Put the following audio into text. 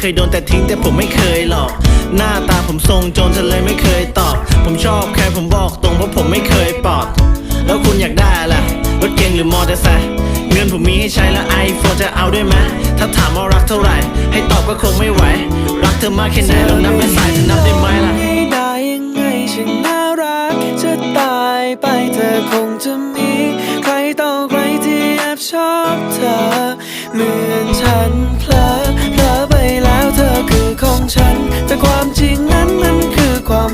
เคยโดนแต่ทิ้งแต่ผมไม่เคยหรอกหน้าตาผมทรงโจรฉันเลยไม่เคยตอบ ผมชอบแค่ผมบอกตรงเพราะผมไม่เคยปอด แล้วคุณอยากได้ล่ะรถเก๋งหรือมอเตอร์ไซค์เงินผมมีให้ใช้แล้วไอโฟนจะเอาด้วยไหมถ้าถามว่ารักเท่าไหร่ ให้ตอบก็คงไม่ไหว รักเธอมากแค่ไหนลองนับเป็นสายเธอนับได้ไหมล่ะได้ยังไงฉันน่ารักจะตายไปเธอคงจะมี ใครต่อใครที่แอบชอบเธอเมื่อ จริงนั้นมันคือความ